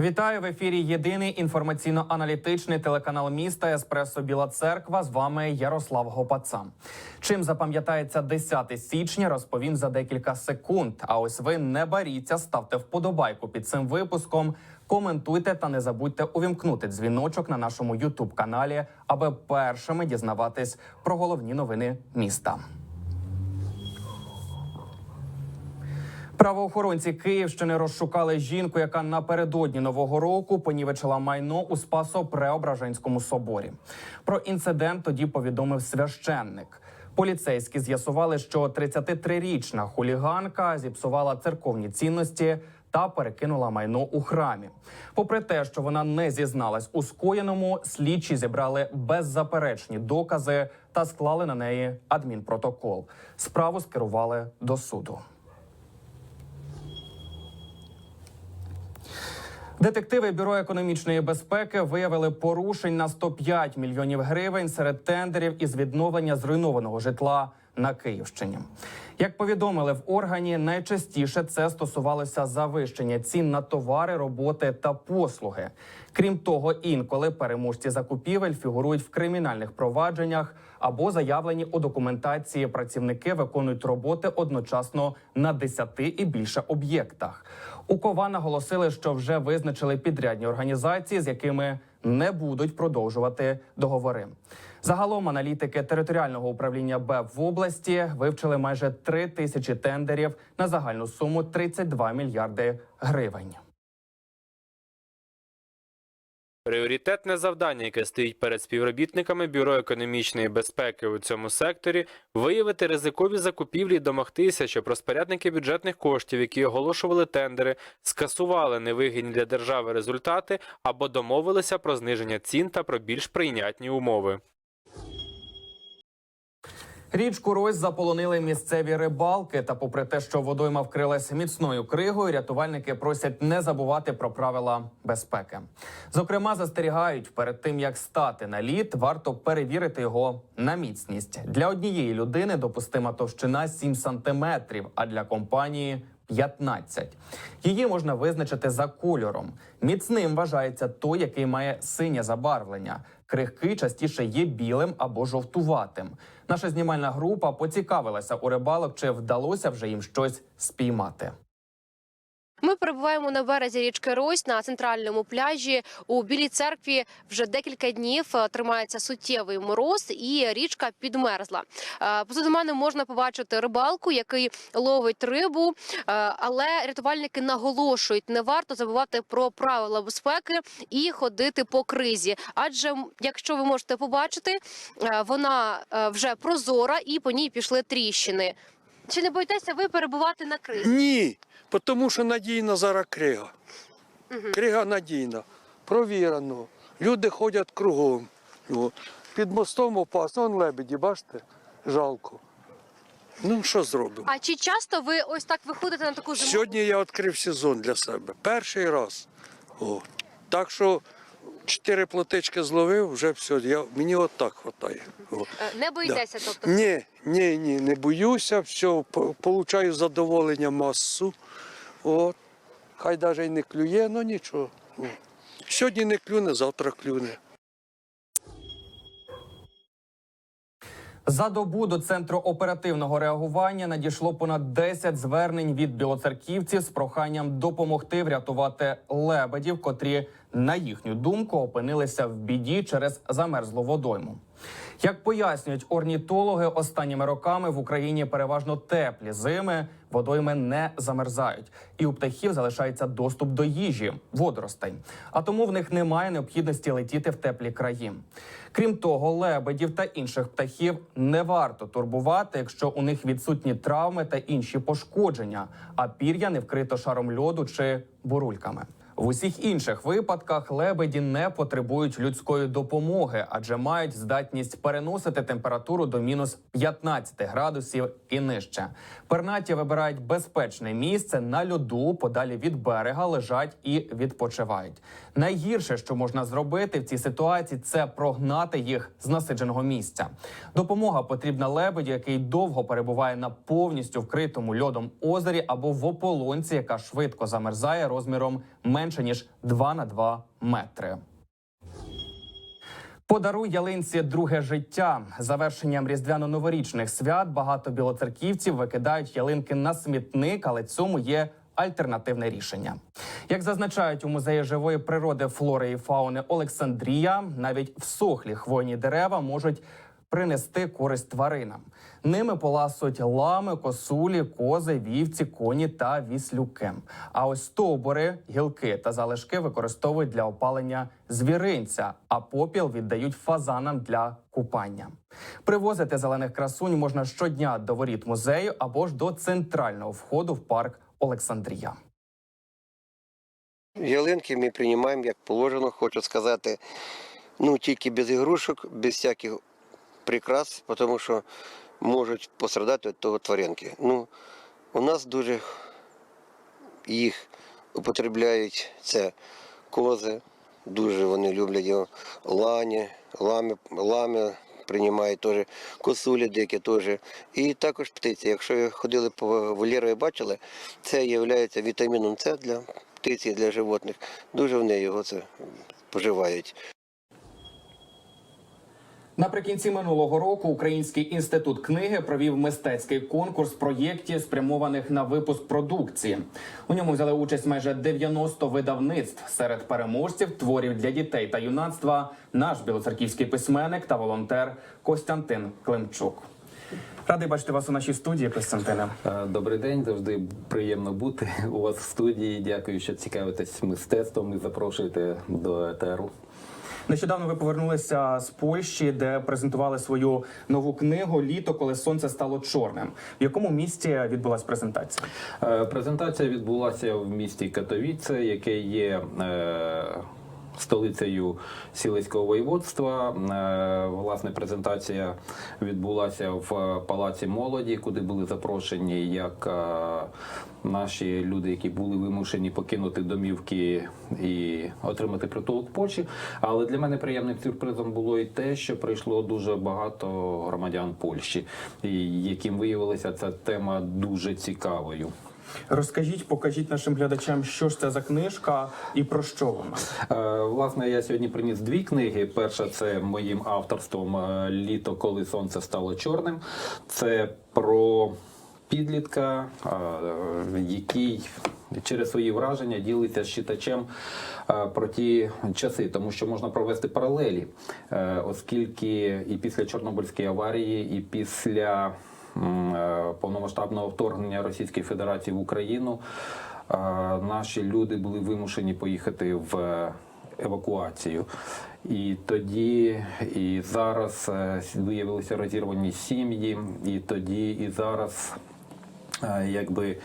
Вітаю в ефірі. Єдиний інформаційно-аналітичний телеканал міста Еспресо Біла Церква. З вами Ярослав Гопаца. Чим запам'ятається 10 січня, розповім за декілька секунд. А ось ви не баріться, ставте вподобайку під цим випуском. Коментуйте та не забудьте увімкнути дзвіночок на нашому Ютуб каналі, аби першими дізнаватись про головні новини міста. Правоохоронці Київщини розшукали жінку, яка напередодні нового року понівечила майно у Спасо-Преображенському соборі. Про інцидент тоді повідомив священник. Поліцейські з'ясували, що 33-річна хуліганка зіпсувала церковні цінності та перекинула майно у храмі. Попри те, що вона не зізналась у скоєному, слідчі зібрали беззаперечні докази та склали на неї адмінпротокол. Справу скерували до суду. Детективи бюро економічної безпеки виявили порушень на 105 мільйонів гривень серед тендерів із відновлення зруйнованого житла на Київщині. Як повідомили в органі, найчастіше це стосувалося завищення цін на товари, роботи та послуги. Крім того, інколи переможці закупівель фігурують в кримінальних провадженнях або заявлені у документації працівники виконують роботи одночасно на 10 і більше об'єктах. У КОВА наголосили, що вже визначили підрядні організації, з якими не будуть продовжувати договори. Загалом аналітики територіального управління БЕП в області вивчили майже три тисячі тендерів на загальну суму 32 мільярди гривень. Пріоритетне завдання, яке стоїть перед співробітниками Бюро економічної безпеки у цьому секторі, виявити ризикові закупівлі і домогтися, щоб розпорядники бюджетних коштів, які оголошували тендери, скасували невигідні для держави результати або домовилися про зниження цін та про більш прийнятні умови. Річку Рось заполонили місцеві рибалки. Та, попри те, що водойма вкрилась міцною кригою, рятувальники просять не забувати про правила безпеки. Зокрема, застерігають перед тим, як стати на лід, варто перевірити його на міцність. Для однієї людини допустима товщина 7 сантиметрів, а для компанії 15. Її можна визначити за кольором. Міцним вважається той, який має синє забарвлення. Крихкий частіше є білим або жовтуватим. Наша знімальна група поцікавилася у рибалок, чи вдалося вже їм щось спіймати. Перебуваємо на березі річки Рось на центральному пляжі. У Білій церкві вже декілька днів е, тримається суттєвий мороз, і річка підмерзла. Е, Позаду мене можна побачити рибалку, який ловить рибу, е, але рятувальники наголошують, не варто забувати про правила безпеки і ходити по кризі. Адже якщо ви можете побачити, вона вже прозора і по ній пішли тріщини. Чи не боїтеся ви перебувати на кризі? Ні, тому що надійна зараз крига. Крига надійна, провірено. Люди ходять кругом. О, Під мостом опасно, вон лебеді, бачите? Жалко. Ну, що зробимо? А чи часто ви ось так виходите на таку зиму? Сьогодні я відкрив сезон для себе. Перший раз. О. Так що чотири плотички зловив, вже все. Я, мені от так вистачає. Е, Не боїтеся, тобто Ні, ні, ні, не боюся, все, по- получаю задоволення масу. От. Хай навіть і не клює, але нічого. О. Сьогодні не клюне, завтра клюне. За добу до центру оперативного реагування надійшло понад 10 звернень від білоцерківців з проханням допомогти врятувати лебедів, котрі, на їхню думку, опинилися в біді через замерзлу водойму. Як пояснюють орнітологи, останніми роками в Україні переважно теплі зими, водойми не замерзають, і у птахів залишається доступ до їжі, водоростей. А тому в них немає необхідності летіти в теплі краї. Крім того, лебедів та інших птахів не варто турбувати, якщо у них відсутні травми та інші пошкодження, а пір'я не вкрито шаром льоду чи бурульками. В усіх інших випадках лебеді не потребують людської допомоги, адже мають здатність переносити температуру до мінус 15 градусів і нижче. Пернаті вибирають безпечне місце на льоду, подалі від берега лежать і відпочивають. Найгірше, що можна зробити в цій ситуації, це прогнати їх з насидженого місця. Допомога потрібна лебеді, який довго перебуває на повністю вкритому льодом озері або в ополонці, яка швидко замерзає розміром менше ніж 2 на 2 метри. Подаруй ялинці друге життя. Завершенням різдвяно-новорічних свят багато білоцерківців викидають ялинки на смітник, але цьому є альтернативне рішення. Як зазначають у музеї живої природи флори і фауни Олександрія, навіть всохлі хвойні дерева можуть принести користь тваринам. Ними поласують лами, косулі, кози, вівці, коні та віслюки. А ось стовбури, гілки та залишки використовують для опалення звіринця, а попіл віддають фазанам для купання. Привозити зелених красунь можна щодня до воріт музею або ж до центрального входу в парк Олександрія. Ялинки ми приймаємо як положено, хочу сказати, ну тільки без ігрушок, без всяких прикрас, тому що можуть пострадати від того тваринки. Ну, у нас дуже їх употребляють це кози, дуже вони люблять його, лані, лами, лами приймають теж, косулі дикі теж. І також птиці. Якщо ви ходили по вольєру і бачили, це є вітаміном С для птиці, для животних. Дуже вони його це поживають. Наприкінці минулого року Український інститут книги провів мистецький конкурс проєктів, спрямованих на випуск продукції. У ньому взяли участь майже 90 видавництв. Серед переможців творів для дітей та юнацтва наш білоцерківський письменник та волонтер Костянтин Климчук. Радий бачити вас у нашій студії, Костянтине. Е, Добрий день, завжди приємно бути у вас в студії. Дякую, що цікавитесь мистецтвом і запрошуєте до етеру. Нещодавно ви повернулися з Польщі, де презентували свою нову книгу Літо, коли сонце стало чорним. В якому місті відбулася презентація? Е, Презентація відбулася в місті Катовіце, яке є е, столицею Сілицького воєводства. Е, Власне, презентація відбулася в Палаці молоді, куди були запрошені як е, наші люди, які були вимушені покинути домівки і отримати притулок в Польщі. Але для мене приємним сюрпризом було і те, що прийшло дуже багато громадян Польщі, яким виявилася ця тема дуже цікавою. Розкажіть, покажіть нашим глядачам, що ж це за книжка і про що вона. Е, Власне, я сьогодні приніс дві книги. Перша це моїм авторством е, Літо, коли сонце стало чорним. Це про підлітка, е, який через свої враження ділиться з читачем е, про ті часи, тому що можна провести паралелі, оскільки і після Чорнобильської аварії, і після повномасштабного вторгнення Російської Федерації в Україну е, наші люди були вимушені поїхати в е, евакуацію. І тоді, і зараз е, виявилися розірвані сім'ї, і тоді, і зараз. е, Якби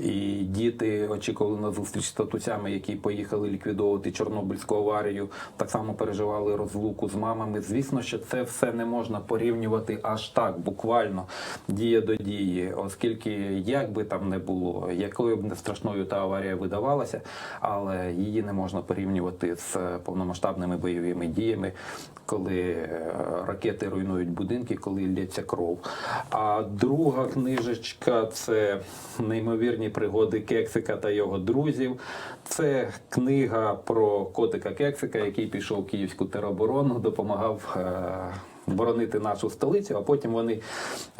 і діти очікували на зустріч з татусями, які поїхали ліквідовувати Чорнобильську аварію, так само переживали розлуку з мамами. Звісно, що це все не можна порівнювати аж так, буквально дія до дії, оскільки як би там не було, якою б не страшною та аварія видавалася, але її не можна порівнювати з е, повномасштабними бойовими діями, коли е, ракети руйнують будинки, коли лється кров. А друга книжечка це неймовірні пригоди Кексика та його друзів. Це книга про котика Кексика, який пішов в київську тероборону, допомагав. Боронити нашу столицю, а потім вони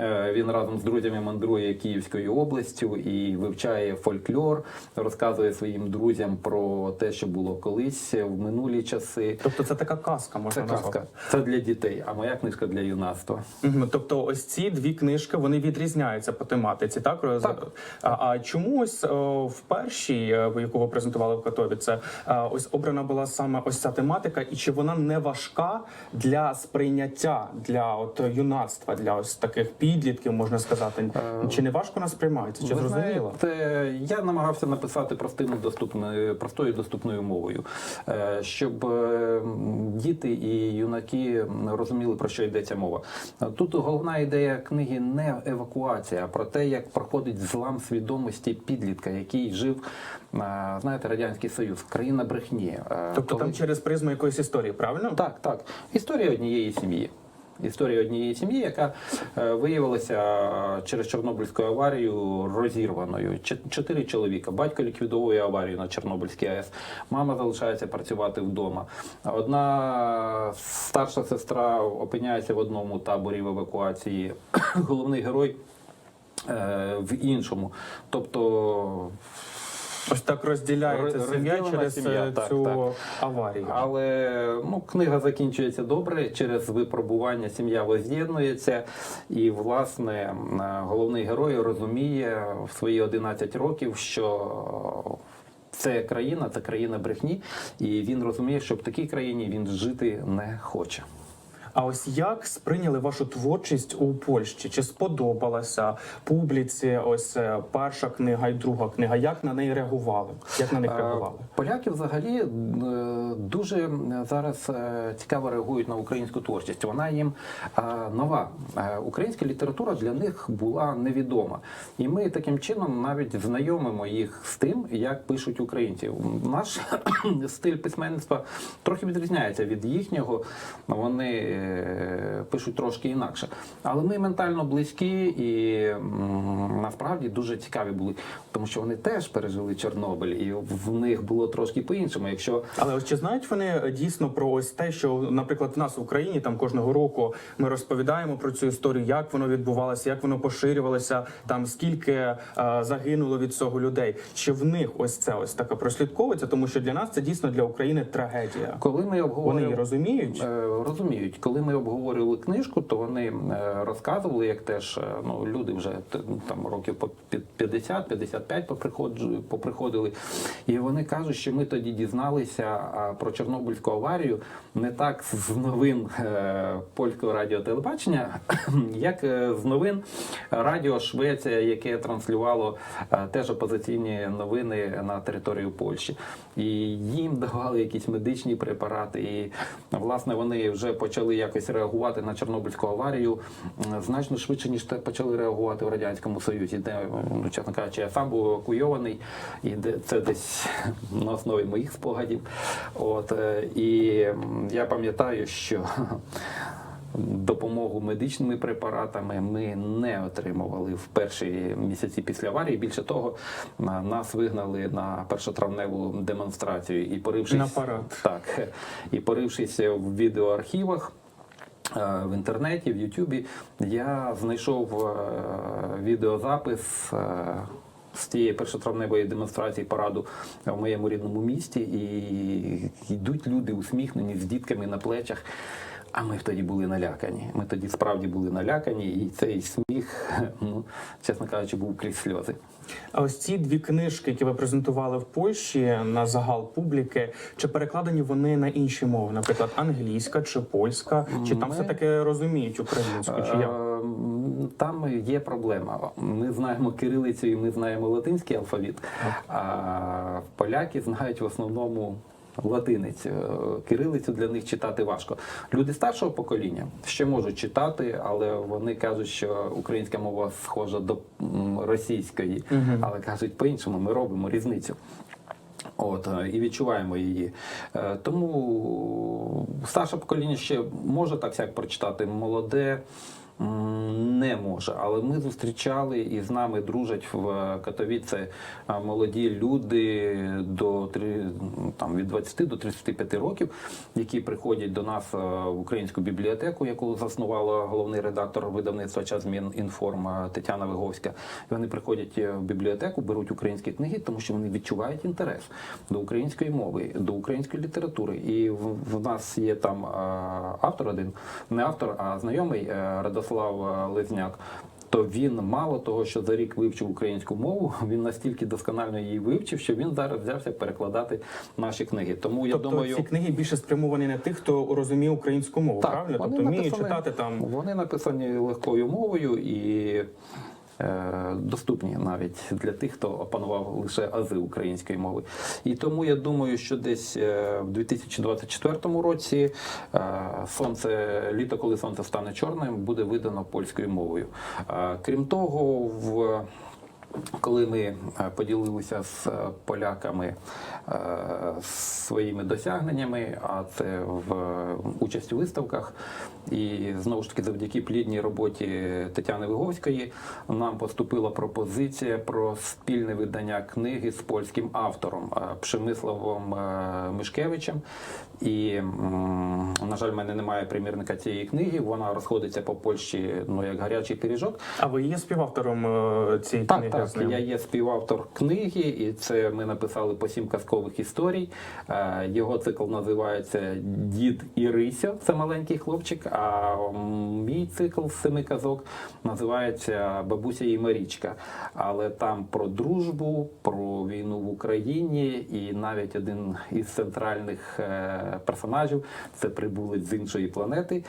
е, він разом з друзями мандрує Київською областю і вивчає фольклор, розказує своїм друзям про те, що було колись в минулі часи. Тобто це така казка, можна Це казка, це для дітей, а моя книжка для юнацтва. Тобто, ось ці дві книжки вони відрізняються по тематиці, так? Так. А, а чому ось в першій, е, яку ви презентували в Катові, це ось обрана була саме ось ця тематика, і чи вона не важка для сприйняття для от юнацтва, для ось таких підлітків, можна сказати? Чи не важко нас сприймається? Чи Ви зрозуміло? знаєте, я намагався написати простим доступною, простою доступною мовою, е, щоб е, діти і юнаки розуміли, про що йдеться мова. Тут головна ідея книги не евакуація, а про те, як проходить злам свідомості підлітка, який жив, е, знаєте, радянський союз, країна брехні. Е, Тобто коли- там через призму якоїсь історії, правильно? так, так. Історія однієї сім'ї. Історія однієї сім'ї, яка е, виявилася е, через Чорнобильську аварію розірваною. Чотири чоловіка. Батько ліквідовує аварію на Чорнобильській АЕС. Мама залишається працювати вдома. Одна старша сестра опиняється в одному таборі в евакуації. Головний герой е, в іншому. Тобто Ось так розділяється Роз- сім'я розділена через сім'я, е, так, цю так. аварію. Але ну, книга закінчується добре. Через випробування сім'я воз'єднується, і власне е, головний герой розуміє в свої 11 років, що це країна, це країна брехні, і він розуміє, що в такій країні він жити не хоче. А ось як сприйняли вашу творчість у Польщі? Чи сподобалася публіці? Ось е, перша книга і друга книга? Як на неї реагували? Як на них Е, реагували? Поляки взагалі е, дуже зараз цікаво реагують на українську творчість. Вона їм нова. Українська література для них була невідома, і ми таким чином навіть знайомимо їх з тим, як пишуть українці. Наш стиль письменництва трохи відрізняється від їхнього. Вони пишуть трошки інакше, але ми ментально близькі і насправді дуже цікаві були, тому що вони теж пережили Чорнобиль, і в них було трошки по-іншому. Якщо Але ось чи знають вони дійсно про ось те, що, наприклад, в нас в Україні там кожного року ми розповідаємо про цю історію, як воно відбувалося, як воно поширювалося, там скільки е, загинуло від цього людей. Чи в них ось це ось таке прослідковується? Тому що для нас це дійсно для України трагедія. коли ми Вони розуміють. Е, Розуміють, коли ми обговорювали книжку, то вони е, розказували, як теж е, ну люди вже там років по 50-55 поприходили, і вони кажуть, що ми тоді дізналися про Чорнобильську аварію не так з новин е, польського радіотелебачення, як з новин Радіо Швеція, яке транслювало теж опозиційні новини на територію Польщі. І їм давали якісь медичні препарати. І власне вони вже почали якось реагувати на Чорнобильську аварію значно швидше, ніж те почали реагувати в радянському Союзі, де ну, чесно кажучи, я сам був евакуйований, і де це десь на основі моїх спогадів. От е, і я пам'ятаю, що Допомогу медичними препаратами ми не отримували в перші місяці після аварії. Більше того, нас вигнали на першотравневу демонстрацію і порившись На парад. так, і порившись в відеоархівах. Е, В інтернеті, в Ютубі я знайшов е, відеозапис е, з тієї першотравневої демонстрації параду в моєму рідному місті, і йдуть люди усміхнені з дітками на плечах. А ми тоді були налякані. Ми тоді справді були налякані, і цей сміх, ну чесно кажучи, був крізь сльози. А ось ці дві книжки, які ви презентували в Польщі на загал публіки, чи перекладені вони на інші мови, наприклад, англійська чи польська, чи там Ми- все таки розуміють українську? Чи як? Е, Там є проблема. Ми знаємо кирилицю і ми знаємо латинський алфавіт, а поляки знають в основному. Латиницю кирилицю для них читати важко. Люди старшого покоління ще можуть читати, але вони кажуть, що українська мова схожа до російської, але кажуть по-іншому. Ми робимо різницю. От е, і відчуваємо її. Е, Тому старше покоління ще може так сяк прочитати, молоде. Не може, але ми зустрічали і з нами дружать в Катовіце е, молоді люди до три- там від 20 до 35 років, які приходять до нас е, в українську бібліотеку, яку заснувала головний редактор видавництва час змін інформ е, Тетяна Виговська. Вони приходять е, в бібліотеку, беруть українські книги, тому що вони відчувають інтерес до української мови, до української літератури. І в, в нас є там е, автор один, не автор, а знайомий е, Радослав Лезняк, Лизняк. То він мало того, що за рік вивчив українську мову, він настільки досконально її вивчив, що він зараз взявся перекладати наші книги. Тому я Тобто думаю, ці книги більше спрямовані на тих, хто розуміє українську мову, правильно? Тобто вміє читати там. Вони написані легкою мовою і е, доступні навіть для тих, хто опанував лише ази української мови. І тому я думаю, що десь е, в 2024 році е, сонце, літо, коли сонце стане чорним, буде видано польською мовою. Е, крім того, в Коли ми е, поділилися з е, поляками е, своїми досягненнями, а це в участь у виставках, і знову ж таки завдяки плідній роботі Тетяни Виговської нам поступила пропозиція про спільне видання книги з польським автором Пшемиславом Мишкевичем. І, на жаль, в мене немає примірника цієї книги. Вона розходиться по Польщі ну як гарячий пиріжок. А ви є співавтором цієї Так, книги? Так. з? Я є співавтор книги, і це ми написали по сім казкових історій. Е, Його цикл називається Дід і Рися. Це маленький хлопчик. А мій цикл з семи казок називається Бабуся і Марічка. Але там про дружбу, про війну в Україні, і навіть один із центральних е, персонажів це прибулець з іншої планети.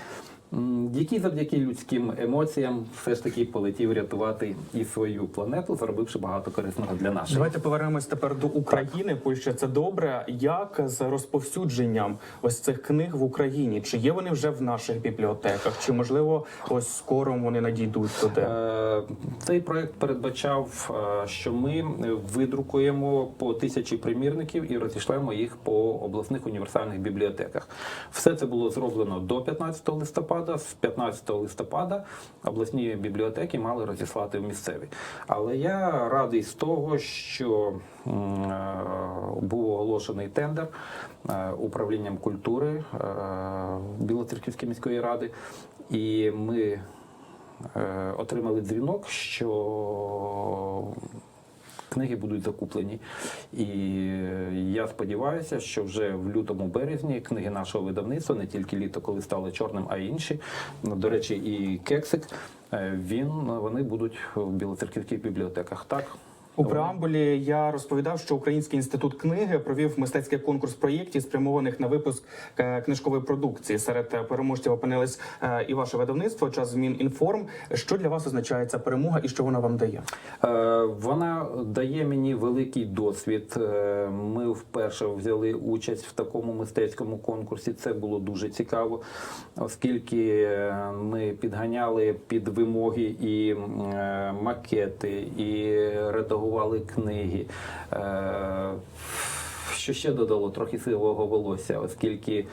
Який завдяки людським емоціям все ж таки полетів рятувати і свою планету, зробивши багато корисного для нашої. Давайте повернемось тепер до України. Польща це добре. Як з розповсюдженням ось цих книг в Україні? Чи є вони вже в наших бібліотеках? Чи можливо ось скоро вони надійдуть туди? Е, Цей проект передбачав, е, що ми видрукуємо по тисячі примірників і розійшлемо їх по обласних універсальних бібліотеках. Все це було зроблено до 15 листопада. З 15 листопада обласні бібліотеки мали розіслати в місцеві. Але я радий з того, що е, був оголошений тендер е, управлінням культури е, Білоцерківської міської ради, і ми отримали дзвінок, що книги будуть закуплені. І я сподіваюся, що вже в лютому березні книги нашого видавництва, не тільки літо, коли стало чорним, а й інші. Ну, До речі, і кексик. е, Він вони будуть в білоцерківських бібліотеках. Так У преамбулі я розповідав, що Український інститут книги провів мистецький конкурс проєктів, спрямованих на випуск е, книжкової продукції. Серед е, переможців опинились е, і ваше видавництво час змін інформ. Що для вас означає ця перемога і що вона вам дає? Вона дає мені великий досвід. Ми вперше взяли участь в такому мистецькому конкурсі. Це було дуже цікаво, оскільки ми підганяли під вимоги і макети, і редагували книги. Е, Що ще додало трохи сивого волосся, оскільки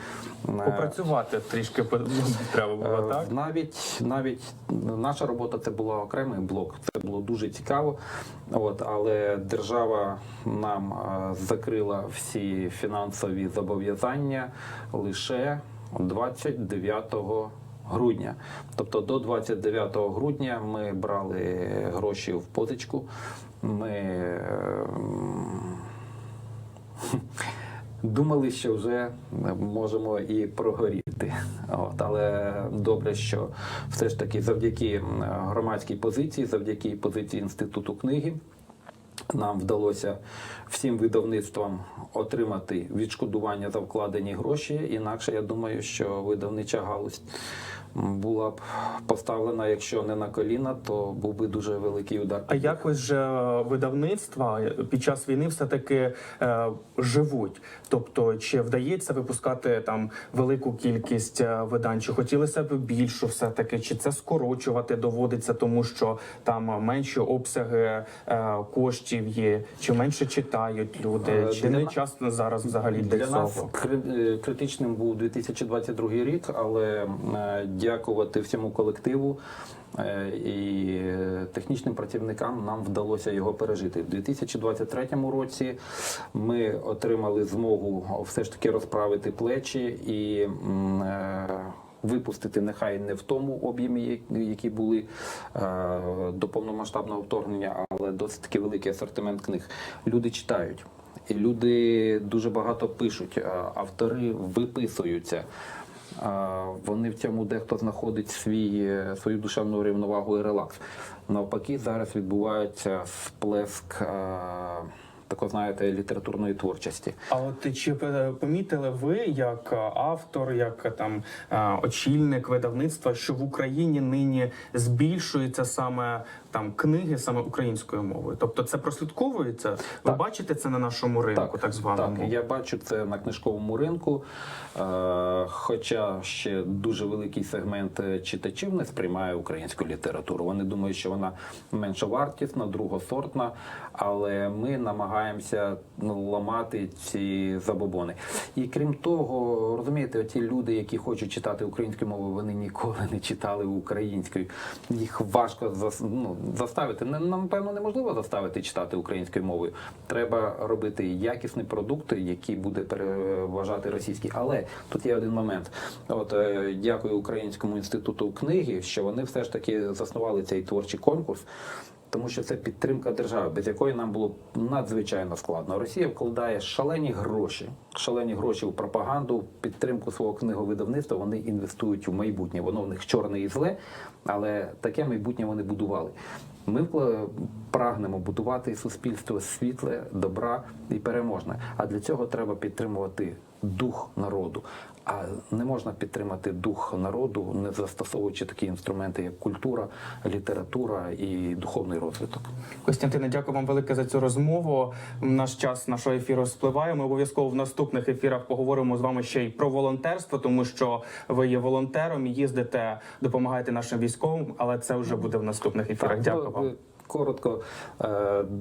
е, Попрацювати трішки треба було Е, так. Навіть навіть наша робота це була окремий блок. Це було дуже цікаво. От але держава нам закрила всі фінансові зобов'язання лише 29 грудня. Тобто до 29 грудня ми брали гроші в позичку. Ми е, Думали, що вже можемо і прогоріти. От, але добре, що все ж таки завдяки громадській позиції, завдяки позиції інституту книги, нам вдалося всім видавництвам отримати відшкодування за вкладені гроші. Інакше я думаю, що видавнича галузь була б поставлена, якщо не на коліна, то був би дуже великий удар. А як ось же видавництва під час війни все таки е, живуть? Тобто, чи вдається випускати там велику кількість е, видань? Чи хотілося б більшу, все таки, чи це скорочувати доводиться, тому що там менші обсяги е, коштів є, чи менше читають люди, Е, чи для не на- час зараз взагалі для, Для нас е, критичним був 2022 рік, але е, дякувати всьому колективу е, і технічним працівникам нам вдалося його пережити. В 2023 році ми отримали змогу все ж таки розправити плечі і е, Випустити нехай не в тому об'ємі, які були е, до повномасштабного вторгнення, але досить таки великий асортимент книг. Люди читають. І люди дуже багато пишуть, автори виписуються. Вони в цьому дехто знаходить свій, е, свою душевну рівновагу і релакс. Навпаки, зараз відбувається сплеск а, такої, знаєте, літературної творчості. А от чи е, помітили ви, як е, автор, як е, там е, очільник видавництва, що в Україні нині збільшуються саме там книги саме українською мовою? Тобто це прослідковується? Ви Так. бачите це на нашому ринку, так, званому? Так, я бачу це на книжковому ринку. Е, хоча ще дуже великий сегмент е, читачів не сприймає українську літературу. Вони думають, що вона меншовартісна, другосортна, але ми намагаємося ну, ламати ці забобони. І крім того, розумієте, оті люди, які хочуть читати українською мовою, вони ніколи не читали українською. Їх важко ну, заставити. Напевно, неможливо заставити читати українською мовою. Треба робити якісні продукти, які буде переважати російський. Але тут є один момент. От е, дякую Українському інституту книги, що вони все ж таки заснували цей творчий конкурс. Тому що це підтримка держави, без якої нам було надзвичайно складно. Росія вкладає шалені гроші, шалені гроші в пропаганду, підтримку свого книговидавництва. Вони інвестують у майбутнє. Воно в них чорне і зле, але таке майбутнє вони будували. Ми прагнемо будувати суспільство світле, добра і переможне. А для цього треба підтримувати дух народу. А не можна підтримати дух народу, не застосовуючи такі інструменти, як культура, література і духовний розвиток. Костянтине, дякую вам велике за цю розмову. Наш час нашого ефіру спливає. Ми обов'язково в наступних ефірах поговоримо з вами ще й про волонтерство, тому що ви є волонтером і їздите, допомагаєте нашим військовим, але це вже буде в наступних ефірах. Дякую вам. Е, Коротко, е,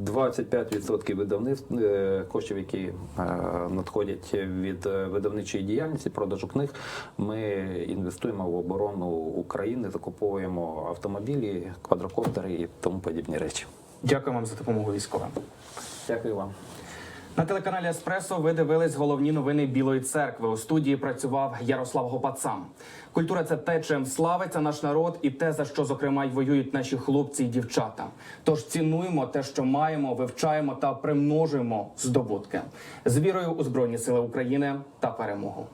25% видавництв е, коштів, які е, надходять від е, видавничої діяльності, продажу книг, ми інвестуємо в оборону України, закуповуємо автомобілі, квадрокоптери і тому подібні речі. Дякую вам за допомогу військовим. Дякую вам. На телеканалі Еспресо ви дивились головні новини Білої церкви. У студії працював Ярослав Гопацам. Культура це те, чим славиться наш народ, і те, за що зокрема й воюють наші хлопці і дівчата. Тож цінуємо те, що маємо, вивчаємо та примножуємо здобутки з вірою у збройні сили України та перемогу.